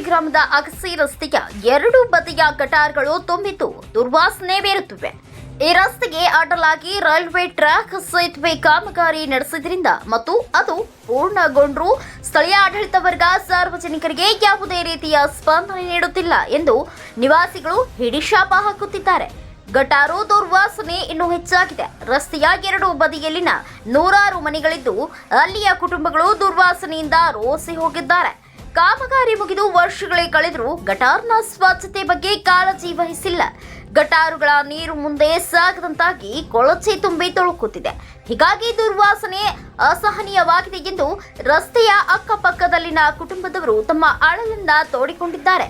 ಗ್ರಾಮದ ಅಗಸಿ ರಸ್ತೆಯ ಎರಡು ಬದಿಯ ಗಟಾರ್ಗಳು ತುಂಬಿದ್ದು ದುರ್ವಾಸನೆ ಬೀರುತ್ತಿವೆ. ಈ ರಸ್ತೆಗೆ ಅಡ್ಡಲಾಗಿ ರೈಲ್ವೆ ಟ್ರ್ಯಾಕ್ ಸೇತುವೆ ಕಾಮಗಾರಿ ನಡೆಸಿದ್ರಿಂದ ಮತ್ತು ಅದು ಪೂರ್ಣಗೊಂಡರೂ ಸ್ಥಳೀಯ ಆಡಳಿತ ವರ್ಗ ಸಾರ್ವಜನಿಕರಿಗೆ ಯಾವುದೇ ರೀತಿಯ ಸ್ಪಂದನೆ ನೀಡುತ್ತಿಲ್ಲ ಎಂದು ನಿವಾಸಿಗಳು ಹಿಡಿಶಾಪ ಹಾಕುತ್ತಿದ್ದಾರೆ. ಗಟಾರು ದುರ್ವಾಸನೆ ಇನ್ನೂ ಹೆಚ್ಚಾಗಿದೆ. ರಸ್ತೆಯ ಎರಡು ಬದಿಯಲ್ಲಿನ ನೂರಾರು ಮನೆಗಳಿದ್ದು ಅಲ್ಲಿಯ ಕುಟುಂಬಗಳು ದುರ್ವಾಸನೆಯಿಂದ ರೋಸಿ ಹೋಗಿದ್ದಾರೆ. ಕಾಮಗಾರಿ ಮುಗಿದು ವರ್ಷಗಳೇ ಕಳೆದರೂ ಗಟಾರ್ನ ಸ್ವಚ್ಛತೆ ಬಗ್ಗೆ ಕಾಳಜಿ ವಹಿಸಿಲ್ಲ. ಗಟಾರುಗಳ ನೀರು ಮುಂದೆ ಸಾಗದಂತಾಗಿ ಕೊಳಚೆ ತುಂಬಿ ತೊಳುಕುತ್ತಿದೆ. ಹೀಗಾಗಿ ದುರ್ವಾಸನೆ ಅಸಹನೀಯವಾಗಿದೆ ಎಂದು ರಸ್ತೆಯ ಅಕ್ಕಪಕ್ಕದಲ್ಲಿನ ಕುಟುಂಬದವರು ತಮ್ಮ ಅಳಲನ್ನ ತೋಡಿಕೊಂಡಿದ್ದಾರೆ.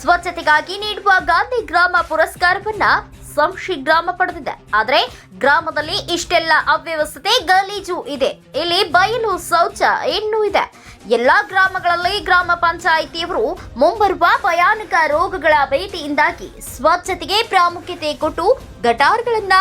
ಸ್ವಚ್ಛತೆಗಾಗಿ ನೀಡುವ ಗಾಂಧಿ ಗ್ರಾಮ ಪುರಸ್ಕಾರವನ್ನ ಸಂಶಿ ಗ್ರಾಮ ಪಡೆದಿದೆ. ಆದರೆ ಗ್ರಾಮದಲ್ಲಿ ಇಷ್ಟೆಲ್ಲ ಅವ್ಯವಸ್ಥೆ ಗಲೀಜು ಇದೆ. ಇಲ್ಲಿ ಬಯಲು ಶೌಚ ಇನ್ನೂ ಇದೆ. ಎಲ್ಲಾ ಗ್ರಾಮಗಳಲ್ಲಿ ಗ್ರಾಮ ಪಂಚಾಯಿತಿಯವರು ಮುಂಬರುವ ಭಯಾನಕ ರೋಗಗಳ ಭೇಟಿಯಿಂದಾಗಿ ಸ್ವಚ್ಛತೆಗೆ ಪ್ರಾಮುಖ್ಯತೆ ಕೊಟ್ಟು ಗಟಾರ್ಗಳನ್ನ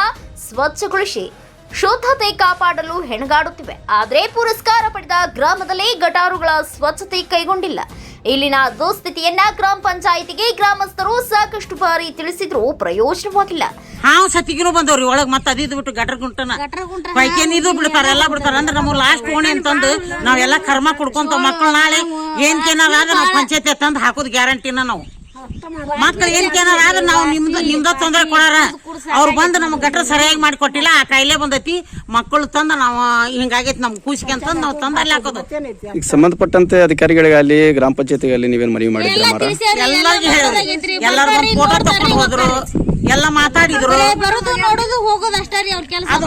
ಸ್ವಚ್ಛಗೊಳಿಸಿ ಶುದ್ಧತೆ ಕಾಪಾಡಲು ಹೆಣಗಾಡುತ್ತಿವೆ. ಆದರೆ ಪುರಸ್ಕಾರ ಪಡೆದ ಗ್ರಾಮದಲ್ಲಿ ಗಟಾರುಗಳ ಸ್ವಚ್ಛತೆ ಕೈಗೊಂಡಿಲ್ಲ. ಇಲ್ಲಿನ ದುಸ್ಥಿತಿಯನ್ನ ಗ್ರಾಮ ಪಂಚಾಯಿತಿಗೆ ಗ್ರಾಮಸ್ಥರು ಸಾಕಷ್ಟು ಬಾರಿ ತಿಳಿಸಿದ್ರು. ಪ್ರಯೋಜನವಾಗಿಲ್ಲ ಹಾವು ಸತಿಗಿನೂ ಬಂದವ್ರಿ. ಒಳಗ್ ಮತ್ತೆ ಅದಿದ್ ಬಿಟ್ಟು ಗಟ್ರ ಗುಂಟನ. ಪೈಕೇನ್ ಇದು ಬಿಡ್ತಾರ ಎಲ್ಲಾ ಬಿಡ್ತಾರ. ಅಂದ್ರೆ ನಮ್ಗೆ ಲಾಸ್ಟ್ ಓಣಿ ಅಂತಂದು ನಾವೆಲ್ಲ ಕರ್ಮ ಕುಡ್ಕೊಂತ ಮಕ್ಕಳು ನಾಳೆ. ಏನ್ ಕೇನಾರ ಆದ್ರೆ ನಾವು ಪಂಚಾಯತಿ ತಂದು ಹಾಕೋದು ಗ್ಯಾರಂಟಿನ ನಾವು. ಮಕ್ಳು ಏನ್ ಕೇನಾರ ಆದ್ರೆ ನಾವು ನಿಮ್ದು ನಿಮ್ದ ತೊಂದರೆ ಕೊಡಾರ. ಅವ್ರು ಬಂದು ನಮ್ಗೆ ಗಟ್ರ ಸರಿಯಾಗಿ ಮಾಡಿಕೊಟ್ಟಿಲ್ಲ ಆ ಕಾಯಿಲೆ ಬಂದೈತಿ. ಮಕ್ಕಳು ತಂದು ನಾವು ಹಿಂಗಾಗೈತಿ ನಮ್ಗೆ ಕೂಸಿಗೆ ಅಂತಂದು ನಾವು ತಂದು ಅಲ್ಲಿ ಹಾಕೋದು. ಈಗ ಸಂಬಂಧಪಟ್ಟಂತೆ ಅಧಿಕಾರಿಗಳಿಗಾಗಲಿ ಗ್ರಾಮ ಪಂಚಾಯತಿಗಾಗಲಿ ನೀವೇನು ಮನವಿ ಮಾಡಿದ್ರೆ ಮಾರ ಎಲ್ಲರಿಗೆ ಹೇಳಿದ್ರಿ ಎಲ್ಲರೂ ಬಂದು ಫೋಟೋ ತಕೊಂಡು ಹೋದ್ರು. ಎಲ್ಲ ಮಾತಾಡಿದ್ರು. ಬರೋದು ನೋಡೋದು ಹೋಗೋದು ಅಷ್ಟೇ ರೀ ಅವ್ರ ಕೆಲಸ. ಅದು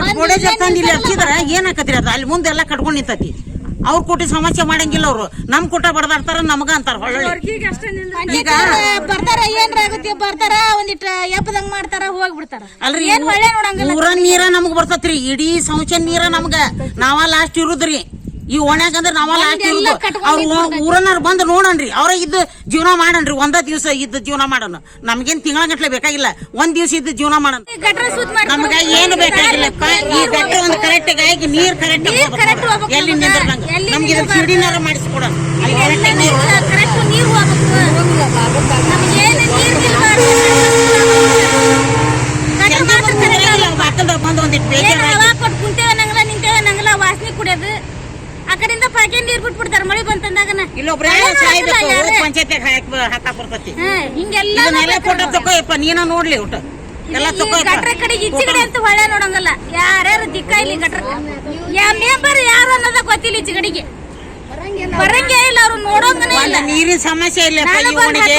ಹಚ್ಚಿದ್ರ ಏನಾಕತ್ರಿ ಅದು? ಅಲ್ಲಿ ಮುಂದೆ ಎಲ್ಲ ಕಟ್ಕೊಂಡು ನಿಂತತಿ. ಅವ್ರ ಕೊಟ್ಟಿ ಸಮಸ್ಯೆ ಮಾಡಂಗಿಲ್ಲ ಅವ್ರು. ನಮ್ ಕೊಟ್ಟ ಬಡದಾಡ್ತಾರ ನಮಗ ಅಂತಾರ ಈಗ ಬರ್ತಾರ ಏನ್ರ ಆಗುತ್ತೆ ಬರ್ತಾರ ಒಂದಿಟ್ ಎಪ್ಪದಂಗ್ ಮಾಡ್ತಾರ ಹೋಗ್ಬಿಡ್ತಾರ. ಅಲ್ರಿ ಏನ್ ಒಳ್ಳೆ ನೋಡಂಗಿಲ್ಲ. ಊರ ನೀರ ನಮಗ್ ಬರ್ತತ್ರಿ ಇಡೀ ಸಂಚ ನೀರ ನಮ್ಗ. ನಾವ ಲಾಸ್ಟ್ ಇರುದ್ರಿ. ಈ ಓಣ್ಯಾಗ ಅಂದ್ರೆ ನಾವ ಲಾಸ್ಟ್ ಇರುದು ಅವ್ರು ಊರನ್ನಾರ ಬಂದ್ ನೋಡನ್ರಿ. ಅವ್ರ ಇದ್ದು ಜೀವನ ಮಾಡನ್ರಿ. ಒಂದ ದಿವಸ ಇದ್ದ ಜೀವನ ಮಾಡೋಣ ನಮ್ಗೇನ್ ತಿಂಗಳ ಗಟ್ಲೆ ಬೇಕಾಗಿಲ್ಲ. ಒಂದ್ ದಿವಸ ಇದ್ದ ಜೀವನ ಮಾಡೋಣ ನಮ್ಗೆ ಏನು ಬೇಕಾಗಿಲ್ಲಪ್ಪ. ಈ ಗಟ್ಟ ಒಂದ್ ಕರೆಕ್ಟ್ ಆಗಿ ನೀರ್ ಕರೆಕ್ಟ್ ಎಲ್ಲಿ ಎಲ್ಲಿ ನಮ್ಗೆ ಇದ್ರ ಸಿಡಿನಾರ ಮಾಡಿಸ್ಕೊಡೋಣ ನೀರು ಕರೆಕ್ಟ್ ಹೋಗ್ಬೇಕು ನಮ್ಗೆ ಏನ್ ನೀರ್ ಬಿಲ್ ಗಟ್ರ ಮಾತ್ರ correct ಬಾಕಲ್ದಾಗ ಬಂದ್ ಒಂದಿಟ್ಟು ಏನ್ ಬೇಜಾರ ಹವಾ ಕೊಟ್ಟು ಕುಂತೇವೆ ನಂಗಲ್ಲ ನಿಂತೇವೆ ನಂಗಲ್ಲ ವಾಸನೆ ಕುಡಿಯೋದು ಆ ಪಾಕೆ ನೀರ್ ಬಿಟ್ಬಿಡ್ತಾರ ಮಳಿ ಬಂತಂದಾಗನ. ಇಲ್ಲೊಬ್ರ ಪಂಚಾಯತ್ಯಾಗ ಹಾಕಾಕ್ ಬರ್ತೈತಿ. ಹಿಂಗೆಲ್ಲ ಫೋಟೋ ತಗೋಯಪ್ಪ ನೀನ ನೋಡ್ಲಿ ಊಟ. ಎಲ್ಲ ತಗೋಯಪ್ಪ ಗಟ್ರ ಕಡೆಗೆ ಈಚೆ ಕಡೆ ಅಂತ ಹೊಳೆ ನೋಡಂಗಲ್ಲ. ಯಾರ್ಯಾರು ದಿಕ್ಕ ಇಲ್ಲಿ ಗಟ್ರ ಯಾ ಮೆಂಬರ್ ಯಾರು ಅನ್ನೋದ ಗೊತ್ತಿಲ್ಲ ಈಚೆ ಕಡೆಗೆ ಬರಂಗೇ ಇಲ್ಲ ಅವ್ರು ನೋಡೋಂಗನೇ ಇಲ್ಲ. ನೀರಿನ ಸಮಸ್ಯೆ ಇಲ್ಲ ಓಣಿಗೆ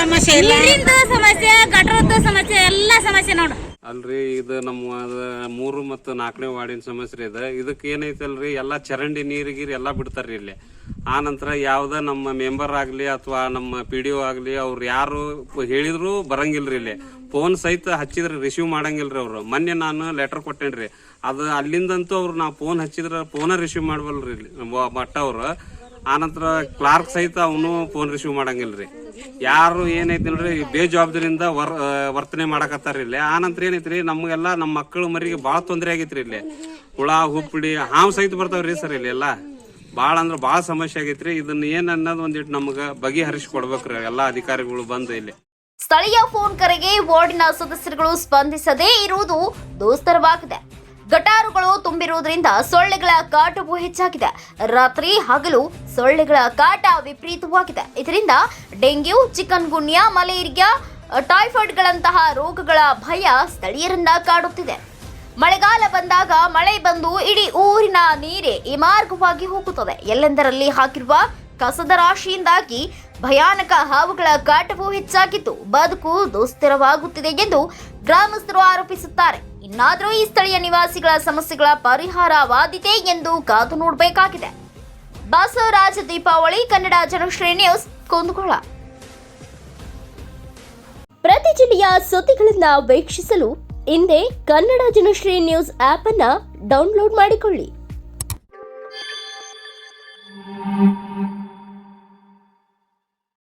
ಸಮಸ್ಯೆ ಇಲ್ಲ. ನೀರಿಂದು ಸಮಸ್ಯೆ ಗಟ್ರದ ಸಮಸ್ಯೆ ಎಲ್ಲಾ ಸಮಸ್ಯೆ ನೋಡು. ಅಲ್ರಿ, ಇದು ನಮ್ಮ ಮೂರು ಮತ್ತು ನಾಲ್ಕನೇ ವಾರ್ಡಿನ ಸಮಸ್ಯೆ ಇದೆ. ಇದಕ್ಕೆ ಏನೈತಲ್ರಿ, ಎಲ್ಲಾ ಚರಂಡಿ ನೀರು ಗೀರು ಎಲ್ಲಾ ಬಿಡ್ತಾರ್ರಿ ಇಲ್ಲಿ. ಆ ನಂತರ ಯಾವ್ದ ನಮ್ಮ ಮೆಂಬರ್ ಆಗ್ಲಿ ಅಥವಾ ನಮ್ಮ ಪಿ ಡಿ ಒ ಆಗ್ಲಿ ಅವ್ರು ಯಾರು ಹೇಳಿದ್ರು ಬರಂಗಿಲ್ರಿ ಇಲ್ಲಿ. ಫೋನ್ ಸಹಿತ ಹಚ್ಚಿದ್ರೆ ರಿಸೀವ್ ಮಾಡಂಗಿಲ್ರಿ ಅವ್ರು. ಮೊನ್ನೆ ನಾನು ಲೆಟರ್ ಕೊಟ್ಟೇನ್ರಿ. ಅದು ಅಲ್ಲಿಂದಂತೂ ಅವ್ರು ನಾವು ಫೋನ್ ಹಚ್ಚಿದ್ರೆ ಫೋನ ರಿಸೀವ್ ಮಾಡ್ವಲ್ರಿ ಇಲ್ಲಿ ಭಟ್ ಅವ್ರು ಆನಂತರ ಕ್ಲಾರ್ಕ್ ಸಹಿತ ಅವನು ಫೋನ್ ರಿಸೀವ್ ಮಾಡಂಗಿಲ್ರಿ. ಯಾರು ಏನೈತಿಲ್ರಿ ಬೇಜವಾಬ್ದಾರಿಯಿಂದ ವರ್ ಆ, ವರ್ತನೆ ಮಾಡಕತ್ತಾರ ಇಲ್ಲಿ. ಆನಂತರ ಏನೈತ್ರಿ ನಮಗೆಲ್ಲ ನಮ್ಮ ಮಕ್ಕಳು ಮರಿಗೆ ಭಾಳ ತೊಂದರೆ ಆಗೈತ್ರಿ ಇಲ್ಲಿ. ಹುಳ ಹುಪ್ಪಡಿ ಹಾವು ಸಹಿತ ಬರ್ತಾವ್ರಿ ಸರ್ ಇಲ್ಲಿ ಎಲ್ಲ. ಭಾಳ ಅಂದ್ರೆ ಭಾಳ ಸಮಸ್ಯೆ ಆಗೈತ್ರಿ. ಇದನ್ನ ಏನ್ ಅನ್ನೋದು ಒಂದಿಟ್ಟು ನಮ್ಗೆ ಬಗೆಹರಿಸಿ ಕೊಡ್ಬೇಕ್ರಿ ಎಲ್ಲಾ ಅಧಿಕಾರಿಗಳು ಬಂದು ಇಲ್ಲಿ. ಸ್ಥಳೀಯ ಫೋನ್ ಕರೆಗೆ ವಾರ್ಡಿನ ಸದಸ್ಯರುಗಳು ಸ್ಪಂದಿಸದೇ ಇರುವುದು ದುಸ್ತರವಾಗಿದೆ ಗಟಾರುಗಳು ತುಂಬಿರುವುದರಿಂದ ಸೊಳ್ಳೆಗಳ ಕಾಟವು ಹೆಚ್ಚಾಗಿದೆ. ರಾತ್ರಿ ಹಗಲು ಸೊಳ್ಳೆಗಳ ಕಾಟ ವಿಪರೀತವಾಗಿದೆ. ಇದರಿಂದ ಡೆಂಗ್ಯೂ ಚಿಕನ್ ಗುನ್ಯಾ ಮಲೇರಿಯಾ, ಟೈಫಾಯ್ಡ್ಗಳಂತಹ ರೋಗಗಳ ಭಯ ಸ್ಥಳೀಯರಿಂದ ಕಾಡುತ್ತಿದೆ. ಮಳೆಗಾಲ ಬಂದಾಗ ಮಳೆ ಬಂದು ಇಡೀ ಊರಿನ ನೀರೇ ಈ ಮಾರ್ಗವಾಗಿ ಹೋಗುತ್ತದೆ. ಎಲ್ಲೆಂದರಲ್ಲಿ ಹಾಕಿರುವ ಕಸದ ರಾಶಿಯಿಂದಾಗಿ ಭಯಾನಕ ಹಾವುಗಳ ಕಾಟವೂ ಹೆಚ್ಚಾಗಿದ್ದು, ಬದುಕು ದುಸ್ಥಿರವಾಗುತ್ತಿದೆ ಎಂದು ಗ್ರಾಮಸ್ಥರು ಆರೋಪಿಸುತ್ತಾರೆ. ಇನ್ನಾದರೂ ಈ ಸ್ಥಳೀಯ ನಿವಾಸಿಗಳ ಸಮಸ್ಯೆಗಳ ಪರಿಹಾರವಾದಿದೆ ಎಂದು ಕಾದು ನೋಡಬೇಕಾಗಿದೆ. ಬಸವರಾಜ ದೀಪಾವಳಿ, ಕನ್ನಡ ಜನಶ್ರೀ ನ್ಯೂಸ್, ಕುಂದಗೋಳ. ಪ್ರತಿ ಜಿಲ್ಲೆಯ ಸುದ್ದಿಗಳನ್ನು ವೀಕ್ಷಿಸಲು ಇಂದೇ ಕನ್ನಡ ಜನಶ್ರೀ ನ್ಯೂಸ್ ಆಪ್ ಅನ್ನ ಡೌನ್ಲೋಡ್ ಮಾಡಿಕೊಳ್ಳಿ.